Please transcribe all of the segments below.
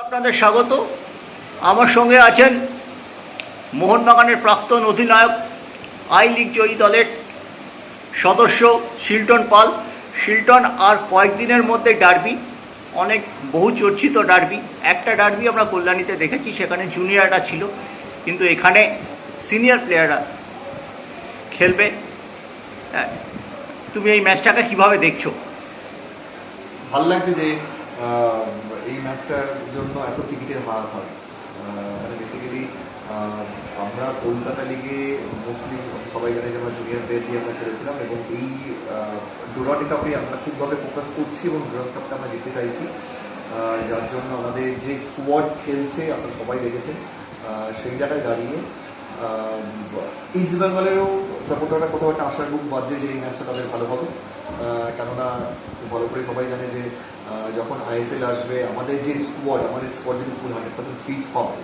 আপনাদের স্বাগত। আমার সঙ্গে আছেন মোহনবাগানের প্রাক্তন অধিনায়ক, আই লিগ জয়ী দলের সদস্য শিল্টন পাল। শিল্টন আর কয়েকদিনের মধ্যে ডার্বি, অনেক বহু চর্চিত ডার্বি। একটা ডার্বি আমরা কল্যাণীতে দেখেছি, সেখানে জুনিয়ররা ছিল, কিন্তু এখানে সিনিয়র প্লেয়াররা খেলবে। তুমি এই ম্যাচটাকে কীভাবে দেখছ? ভালো লাগছে যে এই ম্যাচটার জন্য এত টিকিটের হার হয়। মানে বেসিক্যালি আমরা কলকাতা লিগে মোস্টলি সবাই জানে যে আমরা জুনিয়রদের দিয়ে আমরা খেলেছিলাম এবং এই ডোরাটি কাপে আমরা খুবভাবে ফোকাস করছি এবং ডোরাটি কাপটা আমরা জিততে চাইছি। যার জন্য আমাদের যে স্কোয়াড খেলছে আপনারা সবাই দেখেছেন সেই জায়গায় দাঁড়িয়ে ইস্ট বেঙ্গলেরও সাপোর্টাররা কোথাও একটা আশার বুক বাজছে যে এই ম্যাচটা তাদের ভালো হবে। কেননা ভালো করে সবাই জানে যে যখন আইএসএল আসবে, আমাদের যে স্কোয়াড আমাদের স্কোয়াড যদি ফুল হান্ড্রেড পার্সেন্ট ফিট হয়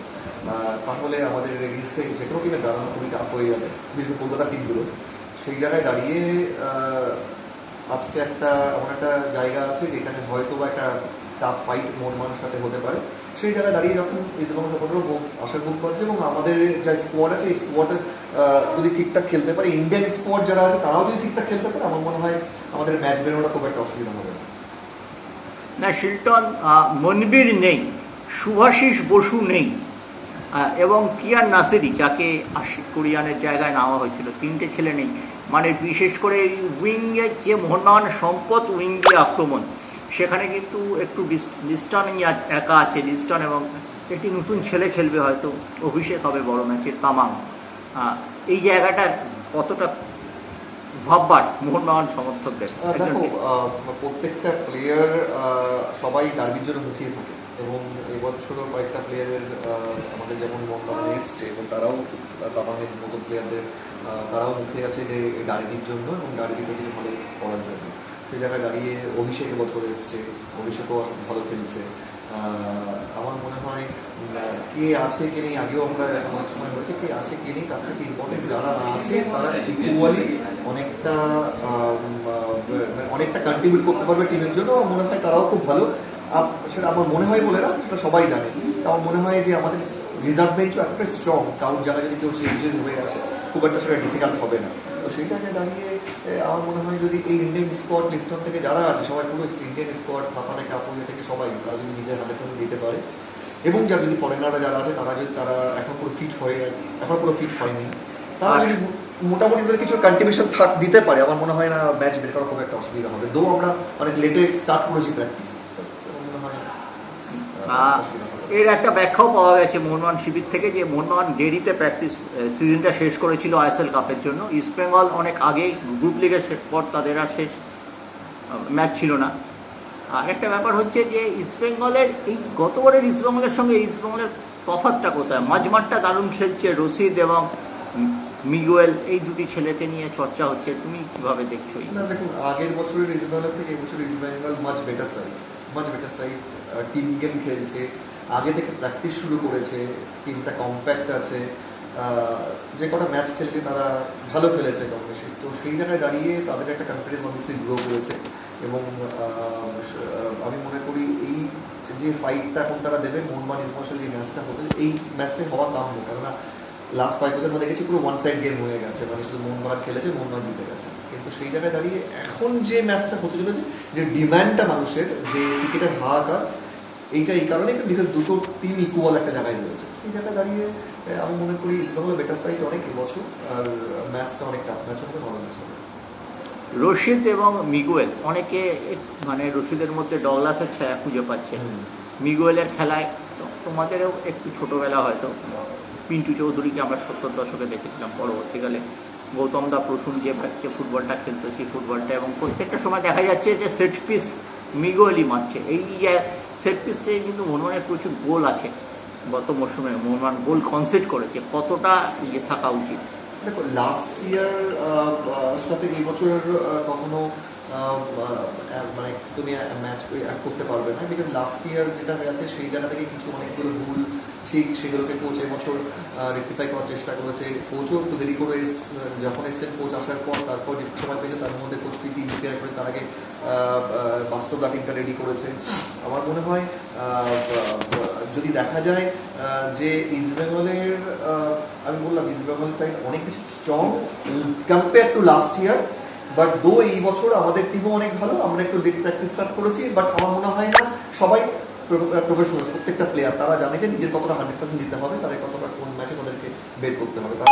তাহলে আমাদের রেগিস্টে যে কোনো টিমে দাঁড়ানো খুবই টাফ হয়ে যাবে, বিশেষ করে কলকাতার টিমগুলো সেই জায়গায় দাঁড়িয়ে আজকে একটা এমন একটা জায়গা আছে যেখানে হয়তো বা একটা টাফ ফাইট মন মানুষ সাথে হতে পারে। সেই জায়গায় দাঁড়িয়ে যখন ইস্টবেঙ্গল সাপোর্টারও আশার বুক পাচ্ছে এবং আমাদের যা স্কোয়াড আছে, এই স্কোয়াড যদি ঠিকঠাক খেলতে পারে ইন্ডিয়ান স্কোয়াড যারা আছে, তারাও যদি ঠিকঠাক খেলতে পারে, আমার মনে হয় আমাদের ম্যাচ বেরোনোটা খুব একটা অসুবিধা হবে না। শিল্টন মনবীর নেই সুভাষিস বসু নেই। এবং কিয়ান নাসিরি যাকে আশিক কোরিয়ানের জায়গায় নেওয়া হয়েছিল তিনটে ছেলে নেই। মানে বিশেষ করে এই উইংয়ে যে মোহনবাগান সম্পদ উইঙ্গে আক্রমণ সেখানে কিন্তু একটু লিস্টনই একা আছে লিস্টন এবং একটি নতুন ছেলে খেলবে হয়তো অভিষেক হবে বড় ম্যাচের তামাং এই জায়গাটা কতটা ভাববার মোহনবাগান সমর্থকদের? দেখো প্রত্যেকটা প্লেয়ার সবাই ডার্বির জন্য মুখিয়ে থাকে এবং এবছরও কয়েকটা প্লেয়ারের আমাদের যেমন মোহনবাগানে এসছে এবং তারাও তামাংয়ের মতো প্লেয়ারদের তারাও মুখে আছে যে ডার্বির জন্য এবং ডার্বিতে কিছু ভালো করার জন্য। সেই জায়গায় দাঁড়িয়ে অভিষেক এবছর এসছে অভিষেকও ভালো খেলছে। আমার মনে হয় কে আছে কে নেই আগেও আমরা অনেক সময় বলেছি কে আছে কে নেই তার থেকে ইম্পর্টেন্ট যারা আছে তারা ইকুয়ালি অনেকটা আহ, মানে অনেকটা কন্ট্রিবিউট করতে পারবে টিমের জন্য। মনে হয় তারাও খুব ভালো। সেটা আমার মনে হয় বলে না সেটা সবাই জানে। আমার মনে হয় যে আমাদের রিজার্ভ বেঞ্চও এতটা স্ট্রং কারোর জায়গায় যদি কেউ চেঞ্জেস হয়ে আসে খুব একটা সেটা ডিফিকাল্ট হবে না। তো সেই জায়গায় দাঁড়িয়ে আমার মনে হয় যদি এই ইন্ডিয়ান স্কোয়াড লিস্টন থেকে যারা আছে সবাই পুরো ইন্ডিয়ান স্কোয়াড থাপা থেকে আপুজে থেকে সবাই তারা যদি নিজের হান্ড্রেড পার্সেন্ট দিতে পারে। এবং যারা যদি ফরেনাররা যারা আছে তারা যদি তারা এখন পুরো ফিট হয়ে এখন পুরো ফিট হয়নি। তারা যদি মোটামুটি তাদের কিছু কন্ট্রিবিউশন থাক দিতে পারে আমার মনে হয় না ম্যাচ বের করা খুব একটা অসুবিধা হবে। দো আমরা অনেক লেটে স্টার্ট করেছি প্র্যাকটিস মনে হয় আহ, আহ, অসুবিধা হবে না। এর একটা ব্যাখ্যাও পাওয়া গেছে মোহনবাগান শিবির থেকে যে মোহনবাগান দেরিতে প্র্যাকটিস সিজনটা শেষ করেছিল আইএসএল কাপের জন্য। ইস্টবেঙ্গল অনেক আগেই গ্রুপ লিগের শেষ পর তাদের আর শেষ ম্যাচ ছিল না। আর একটা ব্যাপার হচ্ছে যে ইস্টবেঙ্গলের এই গতবারের ইস্টবেঙ্গলের সঙ্গে ইস্টবেঙ্গলের তফাতটা কোথায়? মাঝমাঠটা দারুণ খেলছে রশিদ এবং মিগুয়েল, এই দুটি ছেলেকে নিয়ে চর্চা হচ্ছে। তুমি কীভাবে দেখছ? না, দেখুন, আগের বছরের ইস্ট বেঙ্গল থেকে এবছর East Bengal much better side much better side team game খেলছে, আগে থেকে প্র্যাকটিস শুরু করেছে টিমটা কম্প্যাক্ট আছে যে কটা ম্যাচ খেলছে তারা ভালো খেলেছে কম বেশি। তো সেই জায়গায় দাঁড়িয়ে তাদের একটা কনফিডেন্স অবভিয়াসলি গ্রো করেছে এবং আমি মনে করি এই যে ফাইটটা এখন তারা দেবে মোহনবাগান ইস্ট যে ম্যাচটা হতো, এই ম্যাচটা হওয়া কাম্য। কেননা লাস্ট কয়েক বছর আমরা দেখেছি পুরো ওয়ান সাইড গেম হয়ে গেছে মানে শুধু মোহনবাগান খেলেছে মোহনবাগান জিতে গেছে। কিন্তু সেই জায়গায় দাঁড়িয়ে এখন যে ম্যাচটা হতে চলেছে যে ডিম্যান্ডটা মানুষের যে টিকিটের হাহাকার এইটা এই কারণে বিকজ দুটো টিম ইকুয়াল একটা জায়গায় রয়েছে। সেই জায়গায় দাঁড়িয়ে আমি মনে করি ইস্টবেঙ্গল বেটার সাইড অনেক এবছর আর ম্যাচটা অনেক টাফ ম্যাচ হবে ভালো ম্যাচ হবে। রশিদ এবং মিগুয়েল অনেকে মানে রশিদের মধ্যে ডগলাসের ছায়া খুঁজে পাচ্ছে মিগুয়েলের খেলায় তোমাদেরও একটু ছোটোবেলা হয়তো। পিন্টু চৌধুরীকে আমরা সত্তর দশকে দেখেছিলাম পরবর্তীকালে। গৌতম দা প্রসূন যে যে ফুটবলটা খেলতো সেই ফুটবলটা এবং প্রত্যেকটা সময় দেখা যাচ্ছে যে সেট পিস মিগুয়েলই মারছে। এই সেট পিস থেকে কিন্তু মোহনবাগানের প্রচুর গোল আছে গত মরশুমে। মোহনবাগান গোল কনসেপ্ট করেছে। কতটা ইয়ে থাকা উচিত? দেখো লাস্ট ইয়ার সাথে এই বছর কখনো মানে তুমি ম্যাচ করতে পারবে না বিকজ লাস্ট ইয়ার যেটা হয়েছে সেই জায়গা থেকে কিছু অনেকগুলো ভুল ঠিক সেগুলোকে কোচ এবছর রেক্টিফাই করার চেষ্টা করেছে। কোচও একটু দেরি করে যখন এসছেন কোচ আসার পর তারপর যে সময় পেয়েছে তার মধ্যে কোচ প্রীতি প্রিপেয়ার করে তার আগে বাস্তব টিমটা রেডি করেছে। আমার মনে হয় যদি দেখা যায় যে ইস্ট বেঙ্গলের আমি বললাম ইস্ট বেঙ্গল সাইড অনেক বেশি strong compare to last year but though এই বছর আমাদের টিমও অনেক ভালো, আমরা একটু লিগ প্র্যাকটিস স্টার্ট করেছি বাট আমার মনে হয় না সবাই প্রফেশনাল প্রত্যেকটা প্লেয়ার তারা জানে যে নিজের কতটা হান্ড্রেড পার্সেন্ট দিতে হবে, তাদের কতটা কোন ম্যাচে তাদেরকে বের করতে হবে। তারা